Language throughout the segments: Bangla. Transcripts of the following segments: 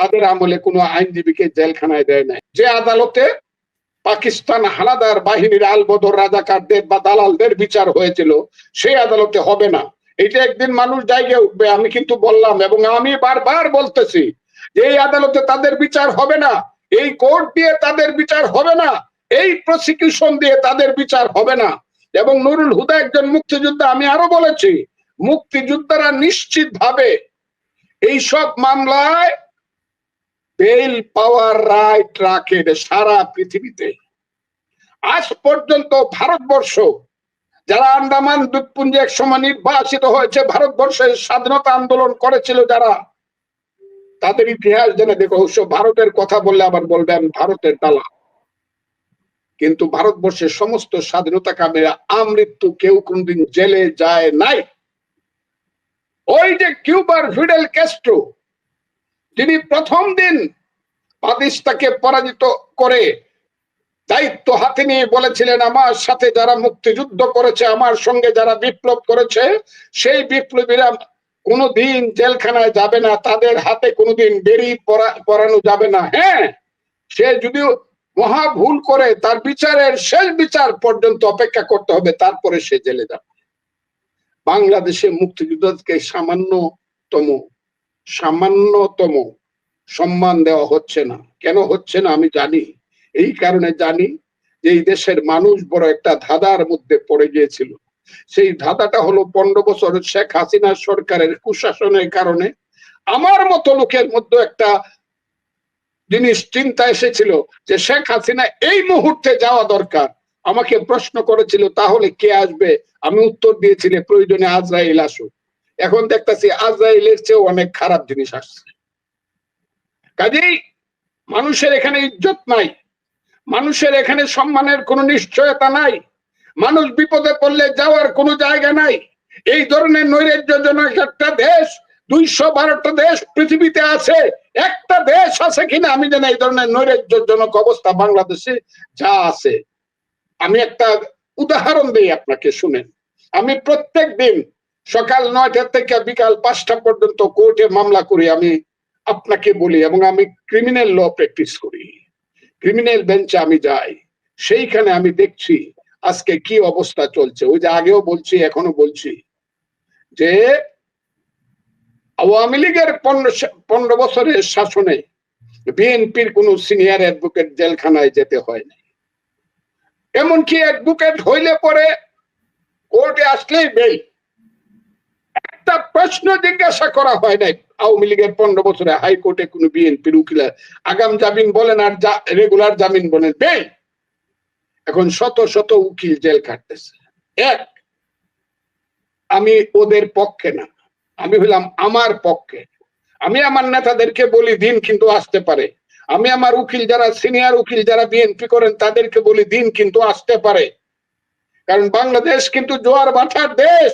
তাদের আমলে কোনো আইনজীবীকে জেলখানায় দেয় নাই। যে আদালতে পাকিস্তান হানাদার বাহিনীর আলবদর রাজাকারদের বা দালালদের বিচার হয়েছিল, সেই আদালতে হবে না। এটা একদিন মানুষ জায়গায় উঠবে, আমি কিন্তু বললাম, এবং আমি বারবার বলতেছি যে এই আদালতে তাদের বিচার হবে না, এই কোর্ট দিয়ে তাদের বিচার হবে না, এই প্রসিকিউশন দিয়ে তাদের বিচার হবে না। এবং নুরুল হুদা একজন মুক্তিযোদ্ধা, আমি আরও বলেছি, মুক্তিযোদ্ধারা নিশ্চিত ভাবে এইসব মামলায় বেল পাওয়ার রাইট রাখে সারা পৃথিবীতে। আজ পর্যন্ত ভারতবর্ষ, যারা আন্দামান দ্বীপপুঞ্জে এক সময় নির্বাসিত হয়েছে, ভারতবর্ষের স্বাধীনতা আন্দোলন করেছিল যারা, তাদের ইতিহাস জেনে দেখো, অবশ্য ভারতের কথা বললে আবার বলবেন ভারতের দালা কিন্তু ভারতবর্ষের সমস্ত স্বাধীনতা কামীরা আমৃত্যু কেউ কোনদিন জেলে যায় নাই। ওই যে কিউবার ফিডেল ক্যাস্ট্রো, যিনি প্রথম দিন পাকিস্তানকে পরাজিত করে দায়িত্ব হাতে নিয়ে বলেছিলেন, আমার সাথে যারা মুক্তিযুদ্ধ করেছে, আমার সঙ্গে যারা বিপ্লব করেছে, সেই বিপ্লবীরা কোনোদিন জেলখানায় যাবে না, তাদের হাতে কোনোদিন বেরি পড়ানো যাবে না। হ্যাঁ সে যদিও মহা ভুল করে, তার বিচারের শেষ বিচার পর্যন্ত অপেক্ষা করতে হবে, তারপরে সে জেলে যাবে। বাংলাদেশে মুক্তিযুদ্ধকে সামান্যতম সামান্যতম সম্মান দেওয়া হচ্ছে না। কেন হচ্ছে না আমি জানি। এই কারণে জানি যে এই দেশের মানুষ বড় একটা ধাঁধার মধ্যে পড়ে গিয়েছিল। সেই ধাঁধাটা হলো পনেরো বছর শেখ হাসিনা সরকারের কুশাসনের কারণে আমার মতো লোকের মধ্যে একটা জিনিস চিন্তা এসেছিল যে শেখ হাসিনা এই মুহূর্তে যাওয়া দরকার। আমাকে প্রশ্ন করেছিল, তাহলে কে আসবে? আমি উত্তর দিয়েছিল প্রয়োজনে আজরাইল আসুক। এখন দেখতেছি আজরাইলের চেয়েও অনেক খারাপ জিনিস আসছে। কাজেই মানুষের এখানে ইজ্জত নাই। মানুষের এখানে সম্মানের কোনো নিশ্চয়তা নাই। মানুষ বিপদে পড়লে যাওয়ার কোনো জায়গা নাই। এই ধরনের নৈরাজ্যজনক একটা দেশ, দুইশো বারোটা দেশ পৃথিবীতে আছে, একটা দেশ আছে কিনা আমি জানি এই ধরনের নৈরাজ্যজনক অবস্থা বাংলাদেশে যা আছে। আমি একটা উদাহরণ দিই আপনাকে, শুনেন। আমি প্রত্যেক দিন সকাল নয়টা থেকে বিকাল পাঁচটা পর্যন্ত কোর্টে মামলা করি। আমি আপনাকে বলি এবং আমি ক্রিমিনাল ল প্র্যাকটিস করি। ক্রিমিনাল বেঞ্চে আমি যাই, সেইখানে আমি দেখছি আজকে কি অবস্থা চলছে। ওই যে আগেও বলছি এখনও বলছি যে আওয়ামী লীগের পনেরো বছরের শাসনে বিএনপির কোন সিনিয়র অ্যাডভোকেট জেলখানায় যেতে হয় না এমনকি অ্যাডভোকেট হইলে পরে কোর্টে আসলেই বেল একটা প্রশ্ন জিজ্ঞাসা করা হয় নাই আওয়ামী লীগের পনেরো বছরে হাইকোর্টে কোন বিএনপির উকিল আগাম জামিন বলেন আর রেগুলার জামিন বলেন বেল এখন শত শত উকিল জেল কাটতেছে এক, আমি ওদের পক্ষে না। আমি হইলাম আমার পক্ষে। আমি আমার নেতাদেরকে বলি, দিন কিন্তু আসতে পারে। আমি আমার উকিল যারা সিনিয়র উকিল যারা বিএনপি করেন, তাদেরকে বলি, দিন কিন্তু আসতে পারে। কারণ বাংলাদেশ কিন্তু জোয়ার বাটার দেশ।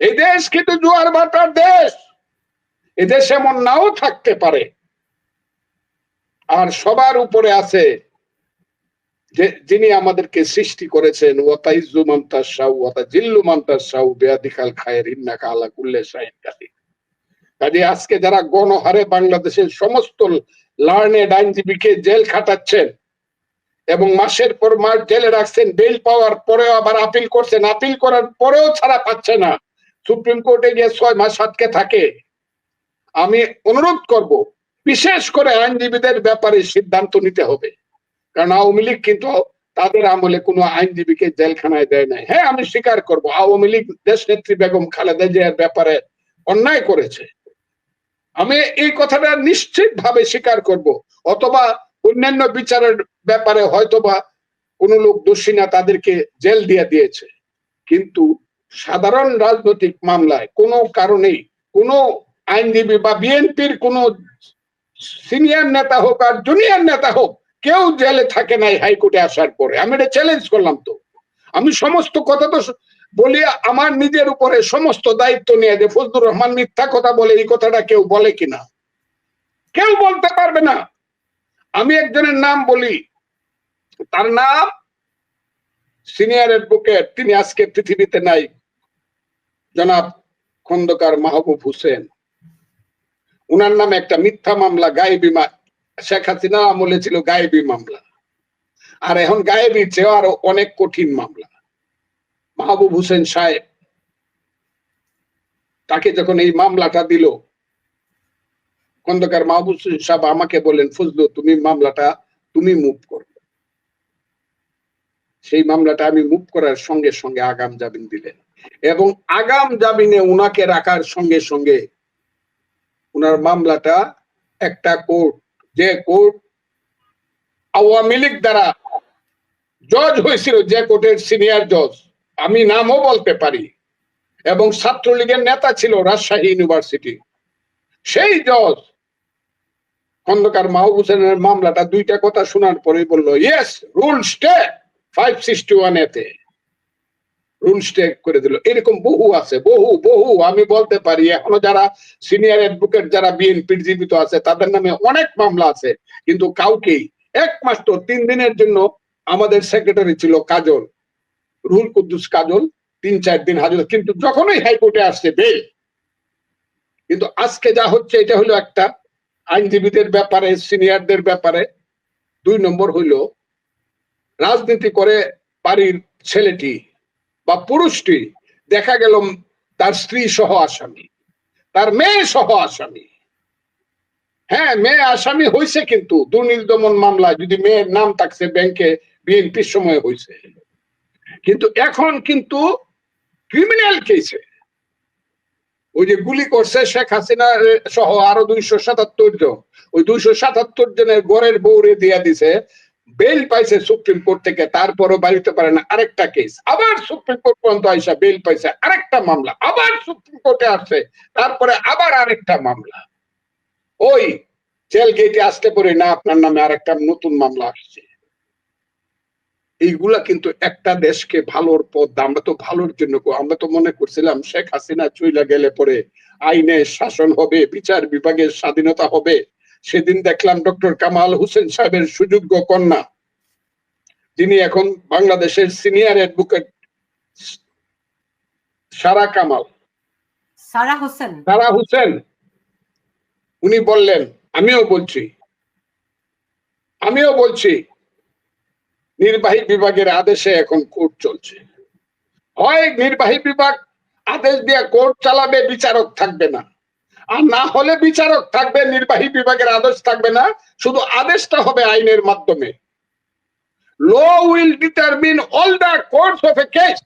এই দেশ কিন্তু জোয়ার বাটার দেশ। এ দেশ এমন নাও থাকতে পারে। আর সবার উপরে আছে যে যিনি আমাদেরকে সৃষ্টি করেছেন ওয়াতা ইজ্জু মান্তার সাউ ওয়াতা জিল্লু মান্তার সাউ বেয়াদিকাল খায়ের ইন্নাকা আলা কুল্লে শাহিন কাদি কাজে আজকে যারা গণহারে বাংলাদেশের সমস্ত লার্নেড আইনজীবীকে জেল খাটাচ্ছেন এবং মাসের পর মাস জেলে রাখছেন, বেল পাওয়ার পরেও আবার আপিল করছেন, আপিল করার পরেও ছাড়া পাচ্ছে না। সুপ্রিম কোর্টে গিয়ে ছয় মাস আটকে থাকে। আমি অনুরোধ করব, বিশেষ করে আইনজীবীদের ব্যাপারে সিদ্ধান্ত নিতে হবে। কারণ আওয়ামী লীগ কিন্তু তাদের আমলে কোনো আইনজীবীকে জেলখানায় দেয় নাই। হ্যাঁ আমি স্বীকার করব, আওয়ামী লীগ দেশ নেত্রী বেগম খালেদা জিয়ার ব্যাপারে অন্যায় করেছে। আমি এই কথাটা নিশ্চিত ভাবে স্বীকার করব, অথবা অন্যান্য বিচারের ব্যাপারে হয়তোবা কোন লোক দোষী না, তাদেরকে জেল দিয়ে দিয়েছে। কিন্তু সাধারণ রাজনৈতিক মামলায় কোনো কারণেই, কোনো আইনজীবী বা বিএনপির কোন সিনিয়র নেতা হোক আর জুনিয়র নেতা হোক, কেউ জেলে থাকে নাই হাইকোর্টে আসার পরে। আমি এটা চ্যালেঞ্জ করলাম তো। আমি সমস্ত কথা তো বলি, আমার নিজের উপরে সমস্ত দায়িত্ব নিয়ে যে ফজলুর রহমান মিথ্যা কথা বলে, এই কথাটা কেউ বলে কিনা? কেউ বলতে পারবে না। আমি একজনের নাম বলি। তার নাম সিনিয়র অ্যাডভোকেট, তিনি আজকে পৃথিবীতে নাই। জনাব খন্দকার মাহবুব হোসেন। উনার নামে একটা মিথ্যা মামলা, গায়েবী শেখ হাসিনা আমলে ছিল গায়েবী মামলা। আর এখন গায়েবী চেয়ে আরও অনেক কঠিন মামলা। মাহবুব হোসেন সাহেব তাকে যখন এই মামলাটা দিল, খন্দকার মাহবুব হোসেন সাহেব আমাকে বললেন, ফজলু, তুমি মামলাটা, তুমি মুভ করো। সেই মামলাটা আমি মুভ করার সঙ্গে সঙ্গে আগাম জামিন দিলেন। এবং আগাম জামিনে উনাকে রাখার সঙ্গে সঙ্গে উনার মামলাটা একটা কোর্ট, যে কোর্ট আওয়ামী লীগ দ্বারা জজ হয়েছিল, যে কোর্টের সিনিয়র জজ। আমি নামও বলতে পারি। এবং ছাত্রলীগের নেতা ছিল রাজশাহী ইউনিভার্সিটি। সেই জজ খন্দকার মাহবুব হোসেনের মামলাটা দুইটা কথা শোনার পরে বলল yes rule stay five sixty one এতে রুল করে দিল। এরকম বহু আছে, বহু বহু। আমি বলতে পারি, এখনও যারা সিনিয়র অ্যাডভোকেট যারা বিএনপির জীবিত আছে, তাদের নামে অনেক মামলা আছে, কিন্তু কাউকেই একমাত্র তিন দিনের জন্য আমাদের সেক্রেটারি ছিল কাজল। রুহুল কুদ্দুস কাজল, তিন চার দিন হাজির। কিন্তু যখনই হাইকোর্টে আসছে বেল কিন্তু আজকে যা হচ্ছে, এটা হলো একটা আইনজীবীদের ব্যাপারে সিনিয়রদের ব্যাপারে। দুই নম্বর হইল, রাজনীতি করে বাড়ির ছেলেটি বা পুরুষটি দেখা গেল তার স্ত্রী সহ আসামি, তার মেয়ে সহ আসামি। হ্যাঁ মেয়ে আসামি হয়েছে কিন্তু দুর্নীতি দমন মামলা যদি মেয়ের নাম থাকছে ব্যাংকে, বিএনপির সময় হয়েছে কিন্তু এখন কিন্তু ক্রিমিনাল কেসে ওই যে গুলি করছে শেখ হাসিনা সহ আরও দুইশো সাতাত্তর জন। ওই দুইশো সাতাত্তর জনের গড়ের বৌরে দিয়া দিছে। বেল পাইছে সুপ্রিম কোর্ট থেকে, তারপরও বাড়িতে পারে না আরেকটা কেস আবার সুপ্রিম কোর্ট পর্যন্ত আইসা বেল পাইছে আরেকটা মামলা। আবার সুপ্রিম কোর্টে আসছে, তারপরে আবার আরেকটা মামলা। ওই জেল গেটে আসতে পারে না, আপনার নামে আরেকটা নতুন মামলা আসছে। এইগুলা কিন্তু একটা দেশকে ভালোর পথ, আমরা তো ভালোর জন্য আমরা তো মনে করছিলাম শেখ হাসিনা চইলা গেলে পরে আইনের শাসন হবে, বিচার বিভাগের স্বাধীনতা হবে। সেদিন দেখলাম ডক্টর কামাল হোসেন সাহেবের সুযোগ্য কন্যা। যিনি এখন বাংলাদেশের সিনিয়র অ্যাডভোকেট সারা কামাল। সারা হোসেন? সারা হোসেন। উনি বললেন আমিও বলছি। আমিও বলছি নির্বাহী বিভাগের আদেশে এখন কোর্ট চলছে। হয় নির্বাহী বিভাগ আদেশ দিয়ে কোর্ট চালাবে বিচারক থাকবে না। আর না হলে বিচারক থাকবে, নির্বাহী বিভাগের আদেশ থাকবে না, শুধু আদেশটা হবে আইনের মাধ্যমে। Law will determine all the course of a case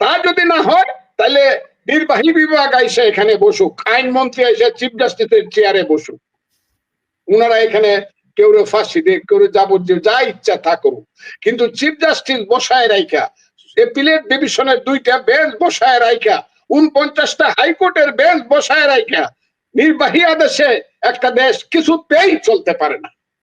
তা যদি না হয়, তাহলে নির্বাহী বিভাগ আইসে এখানে বসুক আইনমন্ত্রী আইসে চিফ জাস্টিসের চেয়ারে বসুক। উনারা এখানে কেউ ফাঁসি দিয়ে, কেউ যাবজ্জীব যা ইচ্ছা তা করুক। কিন্তু চিফ জাস্টিস বসায় রাইখা এপিলেট ডিভিশনের দুইটা বেঞ্চ বসায় রাইখা উনপঞ্চাশটা হাইকোর্টের বেঞ্চ বসায় রাখা নির্বাহী আদেশে একটা দেশ কিছুতেই চলতে পারে না।